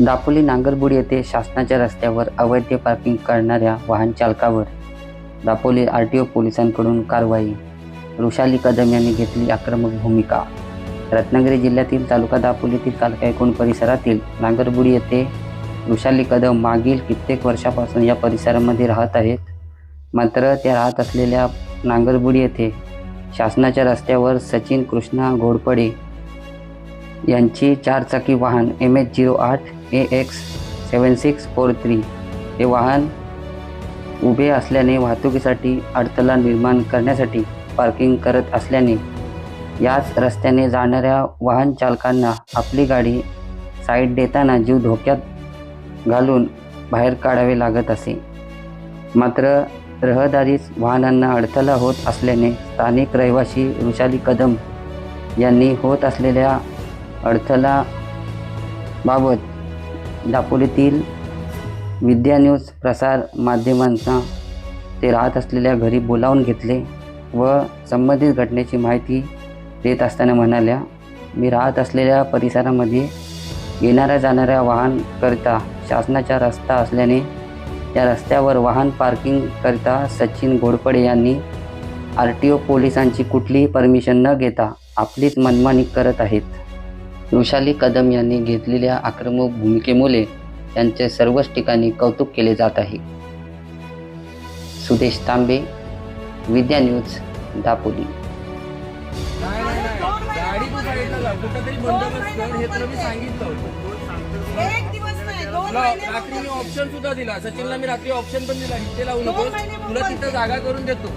दापोली नांगरबुडी येथे शासनाच्या रस्त्यावर अवैध पार्किंग करणाऱ्या वाहन चालकावर दापोली आर टी ओ पोलिसांकडून कारवाई. वृषाली कदम यांनी घेतली आक्रमक भूमिका. रत्नागिरी जिल्ह्यातील तालुका दापोलीतील कालकायकोण परिसरातील नांगरबुडी येथे वृषाली कदम मागील कित्येक वर्षापासून या परिसरामध्ये राहत आहेत. मात्र त्या राहत असलेल्या नांगरबुडी येथे शासनाच्या रस्त्यावर सचिन कृष्णा घोडपडे यांची चारचाकी वाहन एम एच झिरो आठ A X seven six four three हे वाहन उभे असल्याने वाहतुकीसाठी अडथळा निर्माण करण्यासाठी पार्किंग करत असल्याने याच रस्त्याने जाणाऱ्या वाहन चालकांना आपली गाडी साईड देताना जीव धोक्यात घालून बाहेर काढावे लागत असे. मात्र रहदारीच वाहनांना अडथळा होत असल्याने स्थानिक रहिवासी ऋषाली कदम यांनी होत असलेल्या अडथळा बाबत दापोलीतील विद्या न्यूज प्रसार माध्यमांना ते राहत असलेल्या घरी बोलावून घेतले व संबंधित घटनेची माहिती देत असताना म्हणाल्या मी राहत असलेल्या परिसरामध्ये येणाऱ्या जाणाऱ्या वाहनकरिता शासनाचा रस्ता असल्याने त्या रस्त्यावर वाहन पार्किंगकरिता सचिन घोडपडे यांनी आर टी ओ पोलिसांची कुठलीही परमिशन न घेता आपलीच मनमानी करत आहेत. ऋषाली कदम यांनी घेतलेल्या आक्रमक भूमिकेमुळे त्यांचे सर्वच ठिकाणी कौतुक केले जात आहे. सुदेश तांबे विद्या न्यूज दापोली. रात्री मी. ऑप्शन सुद्धा दिला. सचिनला मी रात्री ऑप्शन पण दिला. इथे लावू महिने तुला तिथं जागा करून देतो.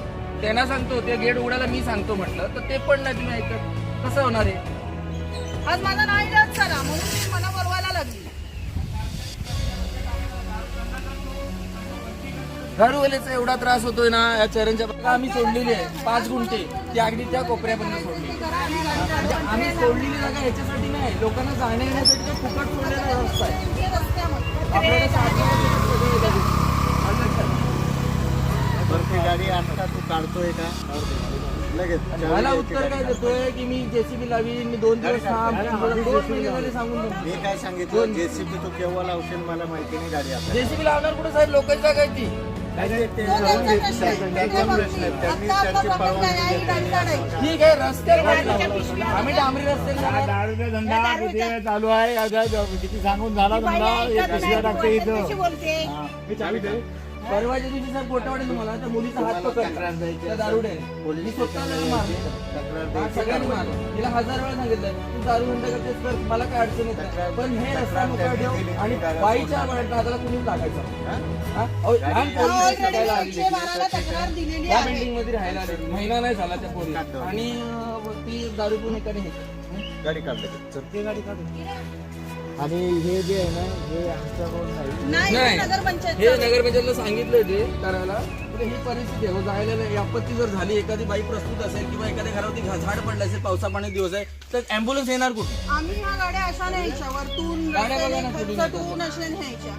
त्यांना सांगतो ते गेट उघडायला मी सांगतो म्हटलं. तर ते पण नाही तुम्ही ऐकत कसं होणार आहे? आज माझा नाही जात चला म्हणून मी मला बोलवायला लागली. घरवाल्याचा एवढा त्रास होतोय ना या चरणच्या बाजूला आम्ही सोडलेली आहे. पाच गुंठे. ती अगदी त्या कोपऱ्यापर्यंत सोडली. म्हणजे आम्ही सोडलेली जागा ह्याच्यासाठी नाही. लोकांना जाण्या येण्यासाठी तो फुकट सोडलेला रस्ता आहे. आपल्याला गाडी आता तू काढतोय का? मला उत्तर काय देतोय की मी जेसीबी लावीन मी दोन दिवस दोन महिने झाले सांगून मी काय सांगितलं? जेसीबी तू केव्हा लावशील मला माहिती नाही गाडी आता. जेसीबी लावणार कुठे साहेब? जागा आहे. ती. ठीक आहे रस्त्यावर आम्ही डांबरी रस्त्याने. दारूचा धंदा किती वेळ चालू आहे? किती सांगून झाला धंदा? एक पिशव्या टाकते इथं? परवाच्या दिवशी सर पोटावाडे तुम्हाला त्या मुलीचा हात पकडला त्या दारुडे मी स्वतः मारलं. हा, सगळ्यांनी? मारलं. तिला हजार वेळा सांगितलं तू दारू बंद करतेस तर मला काय अडचण येत पण हे रस्ता मोकळा ठेव आणि बाईच्या हाताला कुणी लागायचं हा? या बिल्डिंगमध्ये राहायला आलेली महिना नाही झाला त्या पोरी आणि ती दारू पिऊन एकाने हे गाडी काढ लगेच. चल. ते गाडी काढून आणि हे जे आहे ना हे आमचा रोड नाही. नाही हे पंचायत नगरपंचायतला सांगितलं ते करायला. पण ही परिस्थिती आहे. हो, जायला नाही. आपत्ती जर झाली एखादी बाई प्रस्तुत असेल किंवा एखाद्या घरावरती घा- झाड पडलं असेल पावसा पाणी दिवस आहे तर अँब्युलन्स येणार कुठे आम्ही ह्या गाड्या अशा न्यायच्या. वरतून गाड्या बघा ना रस्त्याने कुठून खचटून अशा न्यायच्या.